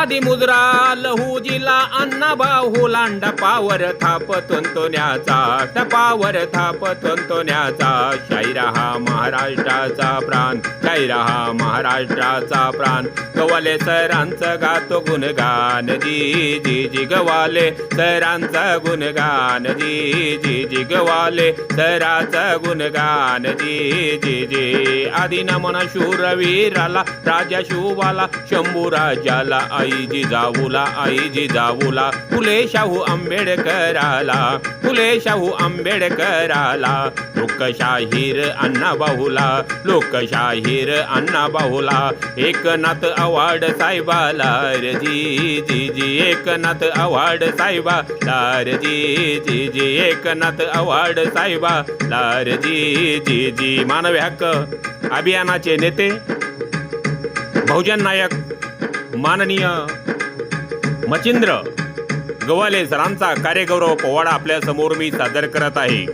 आधी मुद्रा लहू अण्णा बाहू लांडा पावर थाप तंतोन्याचा टपावर थाप तंतोन्याचा शायरा हा महाराष्ट्राचा प्राण शायरा हा महाराष्ट्राचा प्राण. गवाले सरांचं गातो गुणगान जी जी जी गवाले सरांचं गुणगान जी जी जी गवाले सराचं गुणगान जी जी जी. आधी नमन शूरवीराला राजा शिवबाला शंभू राजाला आई आई जिजाऊला आई जिजाऊला फुले शाहू आंबेडकराला फुले शाहू आंबेडकराला लोकशाहीर अण्णा बाहुला लोकशाहीर अण्णा बाहुला एकनाथ अवार्ड साहेबाला रे जी जी एकनाथ अवार्ड साहेबा लार जी जी एकनाथ अवार्ड साहेबा लार जी जी जी मानवी हक्क अभियानाचे नेते बहुजन नायक माननीय मचिंद्र गवाले सरांचा कार्यगौरव पोवाडा आपल्यासमोर मी सादर करत आहे.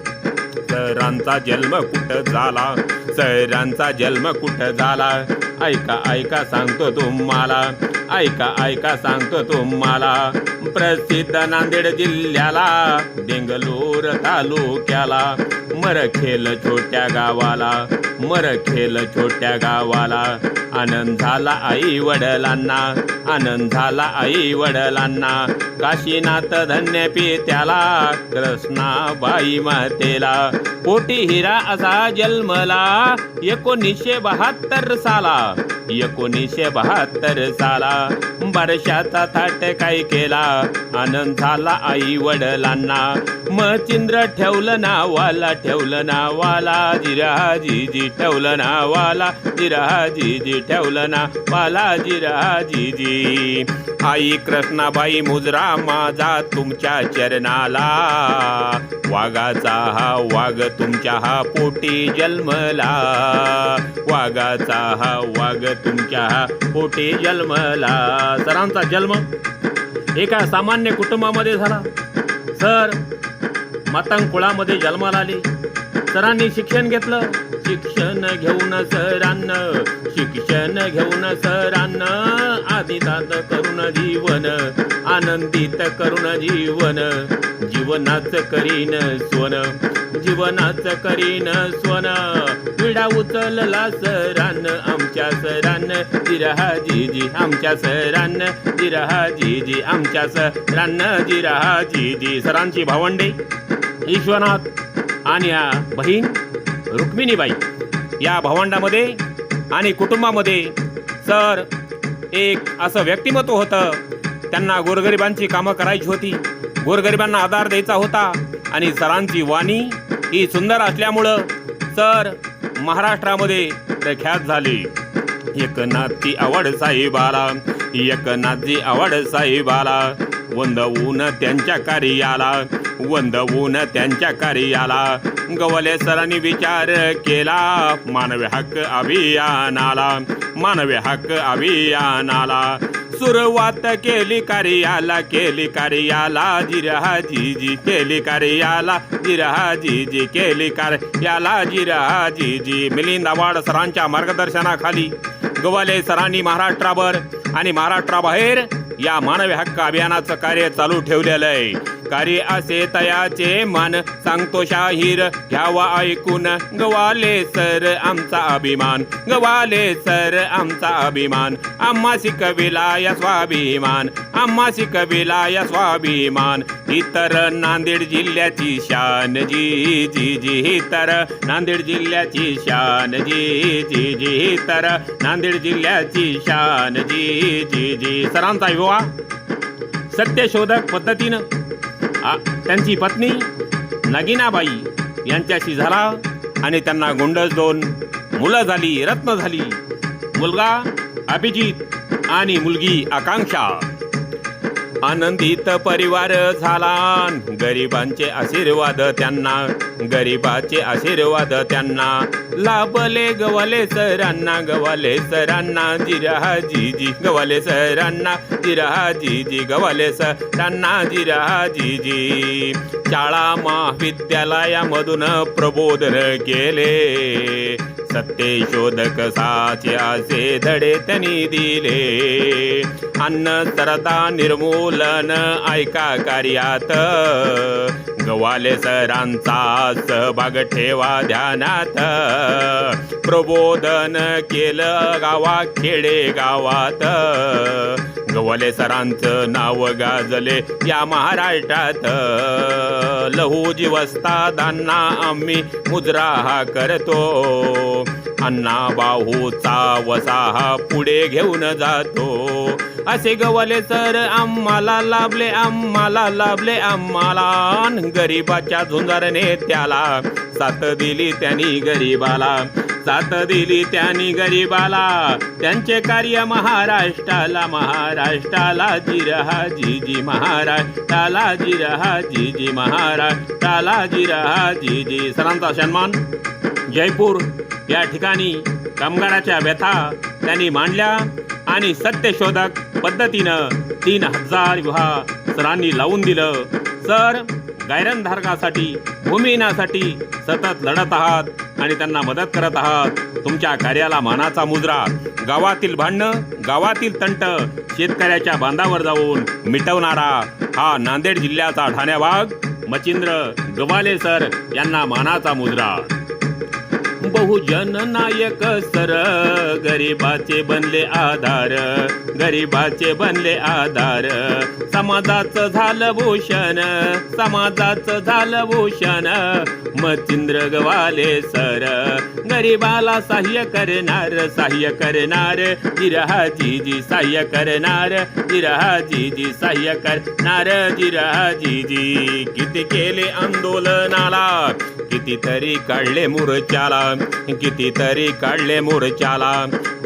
सरांचा जन्म कुठं झाला? सरांचा जन्म कुठं झाला? ऐका ऐका सांगतो तुम्हाला. ऐका ऐका सांगतो तुम्हाला. प्रसिद्ध नांदेड जिल्ह्याला बेंगलोर तालुक्याला मरखेल छोट्या गावाला मरखेल छोट्या गावाला. आनंद झाला आई वडिलांना आनंद झाला आई वडिलांना काशीनाथ धन्य पित्याला कृष्णाबाई मातेला. पोटी हिरा असा जन्मला एकोणीसशे बहात्तर साला एकोणीसशे बहात्तर साला. बारशाचा थाट काय केला आनंद झाला आई वडिलांना. मचिंद्र ठेवलं नावाला ठेवलं नावाला जिराजी जी ठेवलं नावाला जिराजी जी ठेवलं ना बालाजी राजीजी. आई कृष्णाबाई मुजरा माझा तुमच्या चरणाला. वाघाचा हा वाघ तुमच्या हा पोटी जन्मला. वाघाचा हा वाघ तुमच्या हा पोटी जन्मला. सरांचा जन्म एका सामान्य कुटुंबामध्ये झाला. सर मातंग कुळामध्ये जन्माला आले. सरांनी शिक्षण घेतलं. शिक्षण घेऊन सरांना शिक्षण घेऊन सरांना आदितात करुण जीवन आनंदित करुण जीवन जीवनाच करीन स्वन जीवनाच करीन स्वन. विडा उचलला सरान आमच्या सरान जिरहा जीजी आमच्या सरान जिरहा जीजी आमच्या सरान जिरहा जीजी सरांची भावंडे ईश्वनाथ आणि बहीण रुक्मिणीबाई या भावंडामध्ये आणि कुटुंबामध्ये सर एक असं व्यक्तिमत्व होतं. त्यांना गोरगरिबांची कामं करायची होती. गोरगरिबांना आधार द्यायचा होता आणि सरांची वाणी ही सुंदर असल्यामुळं सर महाराष्ट्रामध्ये प्रख्यात झाली. एकनाथची आवड साहेबाला एकनाथची आवड साहेबाला वंदवून त्यांच्या कार्याला वंदवून त्यांच्या कार्याला गवले सरांनी विचार केला. मानवी हक्क अभियानाला मानवी हक्क अभियानाला. सुरुवात केली कार्याला केली कार्याला जिरहा जीजी केली कार्याला जिरहा जीजी केली कार्याला जिरहा जीजी मिलिंदावाड सरांच्या मार्गदर्शनाखाली गवाले सरांनी महाराष्ट्रावर आणि महाराष्ट्राबाहेर या मानवी हक्क अभियानाचं कार्य चालू ठेवलेलं आहे. कार्य असे तयाचे मान. सांगतो शाहीर घ्यावा ऐकून. गवाले सर आमचा अभिमान. गवाले सर आमचा अभिमान. आम्हा शिकविला या स्वाभिमान. आम्हा शिकविला या स्वाभिमान. ही तर नांदेड जिल्ह्याची शान जी जी जी ही तर नांदेड जिल्ह्याची शान जी जी जी ही तर नांदेड जिल्ह्याची शान जी जी जी. सरांचा विवाह सत्यशोधक पद्धतीनं आ- त्यांची पत्नी नगिनाबाई यांच्याशी झाला आणि त्यांना गोंडस दोन मुलं झाली रत्न झाली. मुलगा अभिजित आणि मुलगी आकांक्षा. आनंदित परिवार झाला. गरिबांचे आशीर्वाद त्यांना. गरिबाचे आशीर्वाद त्यांना. लाभले गवाले सरांना गवाले सरांना जिरहा जी गवाले सरांना जिरहा जी गवाले सरांना जिरहा जी शाळा महाविद्यालयामधून प्रबोधन केले. सत्य शोधक साचे असे धडे त्यांनी दिले. अन्न सरता निर्मूलन ऐका कार्यात. गवाले सरांचा सहभाग ठेवा ध्यानात. प्रबोधन केलं गावा खेडे गावात. गवाले सरांचं नाव गाजले या महाराष्ट्रात. लहू जीवस्तादांना आम्ही मुजरा हा करतो. अण्णा बाहूचा वसा हा पुढे घेऊन जातो. असे गवले सर आम्हाला लाभले आम्हाला लाभले आम्हाला गरीबाच्या झुंजारने त्याला साथ दिली त्यांनी गरीबाला. साथ दिली त्यांनी गरीबाला. त्यांचे कार्य महाराष्ट्राला महाराष्ट्राला जिरहा जी महाराष्ट्राला जिरहा जीजी महाराष्ट्राला जिरहा जीजी. जी सरांचा सन्मान. जयपूर. या ठिकाणी कामगाराच्या व्यथा त्यांनी मांडल्या आणि सत्यशोधक पद्धतीनं तीन हजार विवाह सरांनी लावून दिलं. सर गायरनधारकासाठी भूमिहीनासाठी सतत लढत आहात आणि त्यांना मदत करत आहात. तुमच्या कार्याला मानाचा मुजरा. गावातील भांडणं गावातील तंट शेतकऱ्याच्या बांधावर जाऊन मिटवणारा हा नांदेड जिल्ह्याचा ठाण्या मचिंद्र गवाले सर यांना मानाचा मुजरा. बहुजन नायक सर गरिबाचे बनले आधार गरिबाचे बनले आधार. समाजाचं झालं भूषण समाजाचं झालं भूषण. मचिंद्र गवाले सर गरिबाला सहाय्य करणार सहाय्य करणार. जिरहा जी सहाय्य करणार जिरहा जी सहाय्य करणार. जिरहा किती केले आंदोलनाला? कितीतरी काढले मोर्चाला कितीतरी काढले मोर्चाला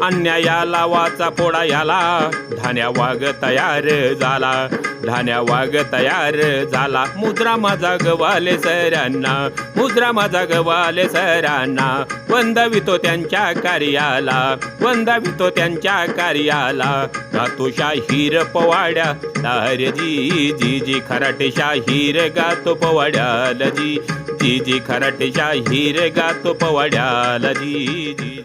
अन्यायाला वाचा फोडा याला धान्या वाघ तयार झाला. धान्या वाघ तयार झाला. मुद्रा माझा गवाले सरांना मुद्रा माझा गवाले सरांना. वंदवितो त्यांच्या कार्याला वंदवितो त्यांच्या कार्याला. गातो शाहीर पवाड्या हर जी जी जी खराटे शाहीर गातो पवाड्याला जी. जी जी खराटे शाहीर गातो पवाड्याला जी जी.